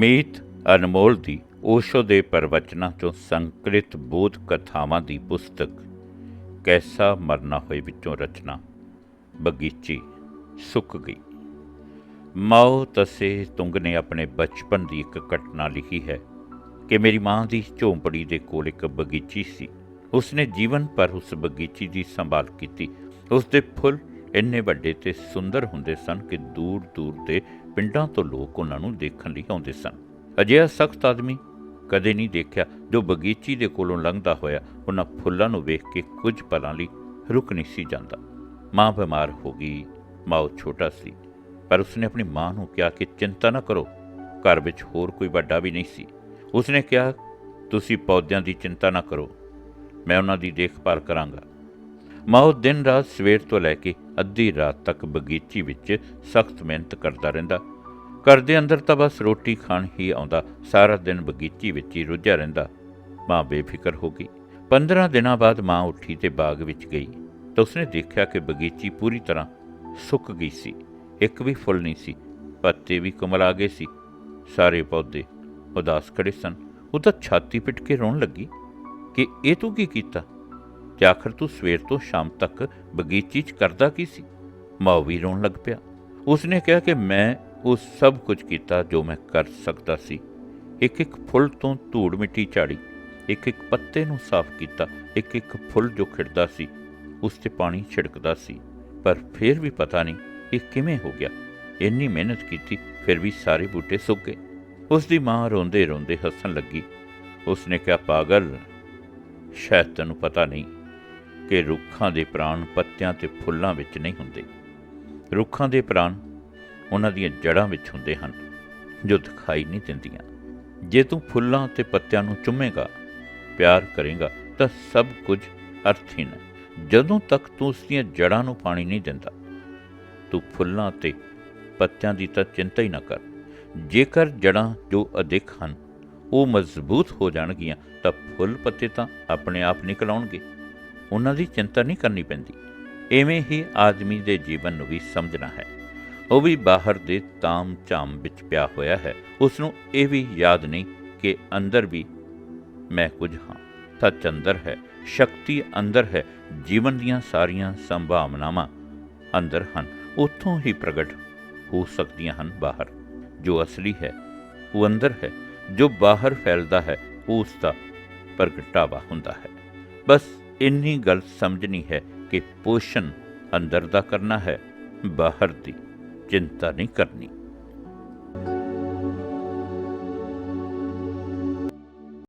ਮੀਤ ਅਨਮੋਲ ਦੀ ਓਸ਼ੋ ਦੇ ਪ੍ਰਵਚਨਾਂ ਚੋਂ ਸੰਕਲਿਤ ਬੋਧ ਕਥਾਵਾਂ ਦੀ ਪੁਸਤਕ ਕੈਸਾ ਮਰਨਾ ਹੋਏ ਵਿੱਚੋਂ ਰਚਨਾ, ਬਗੀਚੀ, ਸੁੱਕ ਗਈ। ਮਾਓ ਤਸੇ ਤੁੰਗ ਨੇ ਆਪਣੇ ਬਚਪਨ ਦੀ ਇੱਕ ਘਟਨਾ ਲਿਖੀ ਹੈ ਕਿ ਮੇਰੀ ਮਾਂ ਦੀ ਝੌਂਪੜੀ ਦੇ ਕੋਲ ਇੱਕ ਬਗੀਚੀ ਸੀ। ਉਸਨੇ ਜੀਵਨ ਭਰ ਉਸ ਬਗੀਚੀ ਦੀ ਸੰਭਾਲ ਕੀਤੀ। ਉਸ ਦੇ ਫੁੱਲ ਇੰਨੇ ਵੱਡੇ ਤੇ ਸੁੰਦਰ ਹੁੰਦੇ ਸਨ ਕਿ ਦੂਰ ਦੂਰ ਦੇ ਪਿੰਡਾਂ ਤੋਂ ਲੋਕ ਉਹਨਾਂ ਨੂੰ ਦੇਖਣ ਲਈ ਆਉਂਦੇ ਸਨ। ਅਜਿਹਾ ਸਖਤ ਆਦਮੀ ਕਦੇ ਨਹੀਂ ਦੇਖਿਆ ਜੋ ਬਗੀਚੀ ਦੇ ਕੋਲੋਂ ਲੰਘਦਾ ਹੋਇਆ ਉਹਨਾਂ ਫੁੱਲਾਂ ਨੂੰ ਵੇਖ ਕੇ ਕੁਝ ਪਲਾਂ ਲਈ ਰੁਕ ਨਹੀਂ ਸੀ ਜਾਂਦਾ। ਮਾਂ ਬਿਮਾਰ ਹੋ ਗਈ, ਮਾਂ ਉਹ ਛੋਟਾ ਸੀ, ਪਰ ਉਸਨੇ ਆਪਣੀ ਮਾਂ ਨੂੰ ਕਿਹਾ ਕਿ ਚਿੰਤਾ ਨਾ ਕਰੋ, ਘਰ ਵਿੱਚ ਹੋਰ ਕੋਈ ਵੱਡਾ ਵੀ ਨਹੀਂ ਸੀ। ਉਸਨੇ ਕਿਹਾ, ਤੁਸੀਂ ਪੌਦਿਆਂ ਦੀ ਚਿੰਤਾ ਨਾ ਕਰੋ, ਮੈਂ ਉਹਨਾਂ ਦੀ ਦੇਖਭਾਲ ਕਰਾਂਗਾ। ਮਾਂ ਉਹ ਦਿਨ ਰਾਤ ਸਵੇਰ ਤੋਂ ਲੈ ਕੇ ਅੱਧੀ ਰਾਤ ਤੱਕ ਬਗੀਚੀ ਵਿੱਚ ਸਖਤ ਮਿਹਨਤ ਕਰਦਾ ਰਹਿੰਦਾ। ਘਰ ਦੇ ਅੰਦਰ ਤਾਂ ਬਸ ਰੋਟੀ ਖਾਣ ਹੀ ਆਉਂਦਾ, ਸਾਰਾ ਦਿਨ ਬਗੀਚੀ ਵਿੱਚ ਹੀ ਰੁੱਝਿਆ ਰਹਿੰਦਾ। ਮਾਂ ਬੇਫਿਕਰ ਹੋ ਗਈ। 15 ਦਿਨਾਂ ਬਾਅਦ ਮਾਂ ਉੱਠੀ ਤੇ ਬਾਗ ਵਿੱਚ ਗਈ। ਤਾਂ ਉਸਨੇ ਦੇਖਿਆ ਕਿ ਬਗੀਚੀ ਪੂਰੀ ਤਰ੍ਹਾਂ ਸੁੱਕ ਗਈ ਸੀ। ਇੱਕ ਵੀ ਫੁੱਲ ਨਹੀਂ ਸੀ, ਪੱਤੇ ਵੀ ਕੁਮਲਾ ਗਏ ਸੀ। ਸਾਰੇ ਪੌਦੇ ਉਦਾਸ ਖੜੇ ਸਨ। ਉਹ ਤਾਂ ਛਾਤੀ ਪਿੱਟ ਕੇ ਰੋਣ ਲੱਗੀ। ਕਿ ਇਹ ਤੂੰ ਕੀ ਕੀਤਾ? ਕਿ ਆਖਰ ਤੂੰ ਸਵੇਰ ਤੋਂ ਸ਼ਾਮ ਤੱਕ ਬਗੀਚੀ 'ਚ ਕਰਦਾ ਕੀ ਸੀ? ਮਾਂ ਵੀ ਰੋਣ ਲੱਗ ਪਿਆ। ਉਸਨੇ ਕਿਹਾ ਕਿ ਮੈਂ ਉਹ ਸਭ ਕੁਝ ਕੀਤਾ ਜੋ ਮੈਂ ਕਰ ਸਕਦਾ ਸੀ। ਇੱਕ ਇੱਕ ਫੁੱਲ ਤੋਂ ਧੂੜ ਮਿੱਟੀ ਝਾੜੀ ਇੱਕ ਇੱਕ ਪੱਤੇ ਨੂੰ ਸਾਫ਼ ਕੀਤਾ ਇੱਕ ਇੱਕ ਫੁੱਲ ਜੋ ਖਿੜਦਾ ਸੀ, ਉਸ ਤੇ ਪਾਣੀ ਛਿੜਕਦਾ ਸੀ। ਪਰ ਫਿਰ ਵੀ ਪਤਾ ਨਹੀਂ ਇਹ ਕਿਵੇਂ ਹੋ ਗਿਆ। ਇੰਨੀ ਮਿਹਨਤ ਕੀਤੀ, ਫਿਰ ਵੀ ਸਾਰੇ ਬੂਟੇ ਸੁੱਕ ਗਏ। ਉਸ ਦੀ ਮਾਂ ਰੋਂਦੇ ਰੋਂਦੇ ਹੱਸਣ ਲੱਗੀ। ਉਸਨੇ ਕਿਹਾ, ਪਾਗਲ, ਸ਼ਾਇਦ ਤੈਨੂੰ ਪਤਾ ਨਹੀਂ ਕਿ ਰੁੱਖਾਂ ਦੇ ਪ੍ਰਾਣ ਪੱਤਿਆਂ ਤੇ ਫੁੱਲਾਂ ਵਿੱਚ ਨਹੀਂ ਹੁੰਦੇ। ਰੁੱਖਾਂ ਦੇ ਪ੍ਰਾਣ ਉਹਨਾਂ ਦੀਆਂ ਜੜ੍ਹਾਂ ਵਿੱਚ ਹੁੰਦੇ ਹਨ, ਜੋ ਦਿਖਾਈ ਨਹੀਂ ਦਿੰਦੀਆਂ। ਜੇ ਤੂੰ ਫੁੱਲਾਂ ਤੇ ਪੱਤਿਆਂ ਨੂੰ ਚੁੰਮੇਗਾ, ਪਿਆਰ ਕਰੇਗਾ, ਤਾਂ ਸਭ ਕੁਝ ਅਰਥਹੀਨ ਹੈ। ਜਦੋਂ ਤੱਕ ਤੂੰ ਉਸ ਦੀਆਂ ਜੜ੍ਹਾਂ ਨੂੰ ਪਾਣੀ ਨਹੀਂ ਦਿੰਦਾ, ਤੂੰ ਫੁੱਲਾਂ ਤੇ ਪੱਤਿਆਂ ਦੀ ਤਾਂ ਚਿੰਤਾ ਹੀ ਨਾ ਕਰ। ਜੇਕਰ ਜੜ੍ਹਾਂ ਜੋ ਅਦਿੱਖ ਹਨ, ਉਹ ਮਜ਼ਬੂਤ ਹੋ ਜਾਣਗੀਆਂ, ਤਾਂ ਫੁੱਲ ਪੱਤੇ ਤਾਂ ਆਪਣੇ ਆਪ ਨਿਕਲ ਆਉਣਗੇ। ਉਹਨਾਂ ਦੀ ਚਿੰਤਾ ਨਹੀਂ ਕਰਨੀ ਪੈਂਦੀ। ਐਵੇਂ ਹੀ ਆਦਮੀ ਦੇ ਜੀਵਨ ਨੂੰ ਵੀ ਸਮਝਣਾ ਹੈ। ਉਹ ਵੀ ਬਾਹਰ ਦੇ ਤਾਮ ਝਾਮ ਵਿੱਚ ਪਿਆ ਹੋਇਆ ਹੈ। ਉਸ ਨੂੰ ਇਹ ਵੀ ਯਾਦ ਨਹੀਂ ਕਿ ਅੰਦਰ ਵੀ ਮੈਂ ਕੁਝ ਹਾਂ। ਸੱਚ ਅੰਦਰ ਹੈ, ਸ਼ਕਤੀ ਅੰਦਰ ਹੈ, ਜੀਵਨ ਦੀਆਂ ਸਾਰੀਆਂ ਸੰਭਾਵਨਾਵਾਂ ਅੰਦਰ ਹਨ। ਉੱਥੋਂ ਹੀ ਪ੍ਰਗਟ ਹੋ ਸਕਦੀਆਂ ਹਨ ਬਾਹਰ। ਜੋ ਅਸਲੀ ਹੈ, ਉਹ ਅੰਦਰ ਹੈ। ਜੋ ਬਾਹਰ ਫੈਲਦਾ ਹੈ ਉਹ ਉਸ ਦਾ ਪ੍ਰਗਟਾਵਾ ਹੁੰਦਾ ਹੈ। ਬਸ ਇੰਨੀ ਗੱਲ ਸਮਝਣੀ ਹੈ ਕਿ ਪੋਸ਼ਣ ਅੰਦਰ ਦਾ ਕਰਨਾ ਹੈ, ਬਾਹਰ ਦੀ ਚਿੰਤਾ ਨਹੀਂ ਕਰਨੀ।